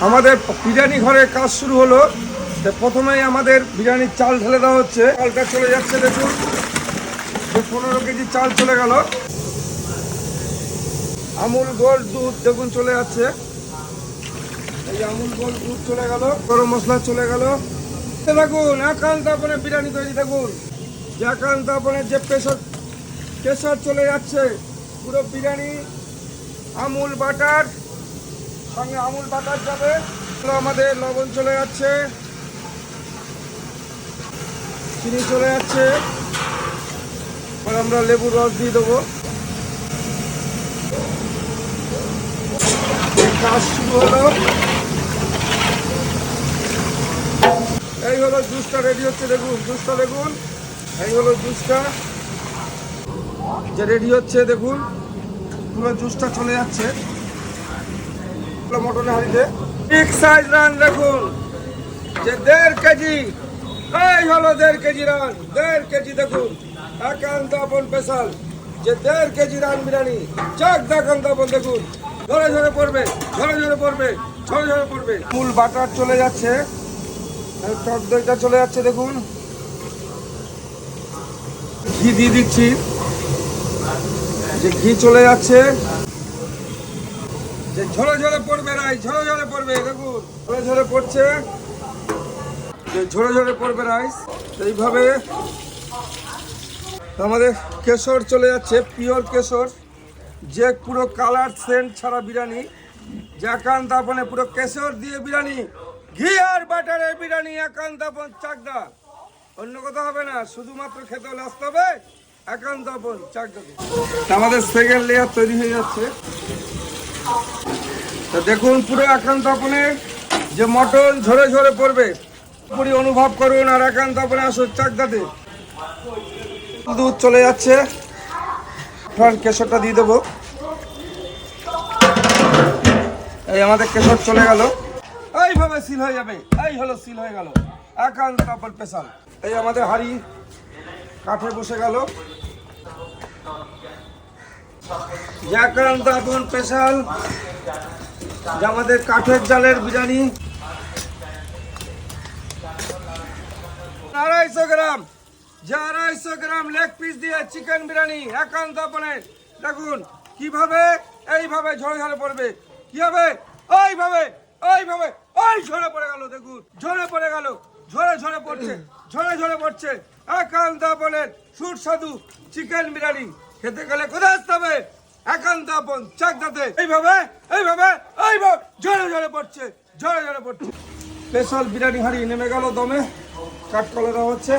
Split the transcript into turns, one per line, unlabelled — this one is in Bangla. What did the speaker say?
আমাদের বিরিয়ানি ঘরের কাজ শুরু হলো। প্রথমেই আমাদের বিরিয়ানির চাল ঢেলে দেওয়া হচ্ছে। চালটা চলে যাচ্ছে, দেখুন। পনেরো কেজি চাল চলে গেল। আমুল গোল্ড দুধ, দেখুন, চলে যাচ্ছে। এই আমুল গোল্ড দুধ চলে গেল। গরম মশলা চলে গেল। দেখুন, একান্ত আপনের বিরিয়ানি তৈরি, দেখুন। যে একান্ত আপনের যে প্রেশার প্রেশার চলে যাচ্ছে। পুরো বিরিয়ানি, আমুল বাটার সঙ্গে আমুল বাটার যাবে। আমাদের লবণ চলে যাচ্ছে। চিনি চলে যাচ্ছে। এবার আমরা লেবুর রস দিয়ে দেবো। কাজ শুরু হলো। এই হলো জুসটা রেডি হচ্ছে, দেখুন, জুসটা দেখুন। এই হলো জুসটা। যে রেডি হচ্ছে, দেখুন, পুরো জুসটা চলে যাচ্ছে। মটনের হাড়িতে। বিগ সাইজ রান দেখুন। যে দেড় কেজি, এই হলো দেড় কেজি রান দেড় কেজি দেখুন। একান্ত আপন স্পেশাল যে দেড় কেজি রান বিরিয়ানি চাক দেখান্ত আপন দেখুন। ঝরে ঝরে পড়বে ঝরে ঝরে পড়বে ঝরে ঝরে পড়বে। ফুল বাটার চলে যাচ্ছে। টক দইটা চলে যাচ্ছে দেখুন। ঘি দিয়ে দিচ্ছি। যে ঘি চলে যাচ্ছে। যে ঝরে ঝরে পড়বে রাইস ঝরে ঝরে পড়বে, দেখুন, ঝরে ঝরে পড়ছে। যে ঝরে ঝরে পড়বে রাইস এইভাবে আমাদের কেশর চলে যাচ্ছে, পিওর কেশর। যে পুরো কালার সেন্ট ছাড়া বিরিয়ানি একান্ত আপনে পুরো কেশর দিয়ে বিরিয়ানি, ঘি আর বাটারের বিরিয়ানি একান্ত আপন চাকদা। অন্য কথা হবে না, শুধুমাত্র খেতে হলে আসতে হবে একান্ত আপন চাকদা। আমাদের সেকেন্ড লেয়ার তৈরি হয়ে যাচ্ছে। তো দেখুন, পুরো একান্ত আপনে যে মটন ঝরে ঝরে পড়বে পুরি অনুভব করুন আর একান্ত আপনে আসুন দুধ চলে যাচ্ছে। এখন কেশরটা দিয়ে দেবো। এই আমাদের কেশর চলে গেল। এইভাবে সিল হয়ে যাবে। এই হলো সিল হয়ে গেল। একান্ত আপন স্পেশাল এই আমাদের হাড়ি কাঠে বসে গেল। একান্ত আপন স্পেশাল আমাদের কাঠের জালের বিরিয়ানি। আড়াইশো গ্রাম, যে আড়াইশো গ্রাম লেগ পিস দিয়ে চিকেন বিরিয়ানি, একান্ত আপনের দেখুন, কীভাবে, এইভাবে ঝরে ঝরে পড়বে কি হবে ওইভাবে ওইভাবে ওই ঝরে পড়ে গেল, দেখুন ঝরে পড়ে গেল ঝরে ঝরে পড়ছে ঝরে ঝরে পড়ছে। একান্ত আপনের সুস্বাদু চিকেন বিরিয়ানি। খেতে গেলে কোথায় আসতে হবে। একান্ত আপন চাকদাতে এইভাবে এইভাবে এইভাবে, জোরে জোরে পড়ছে, জোরে জোরে পড়ছে। স্পেশাল বিরিয়ানি হাড়ি নেমে গেল দমে কাঠ কলে হচ্ছে।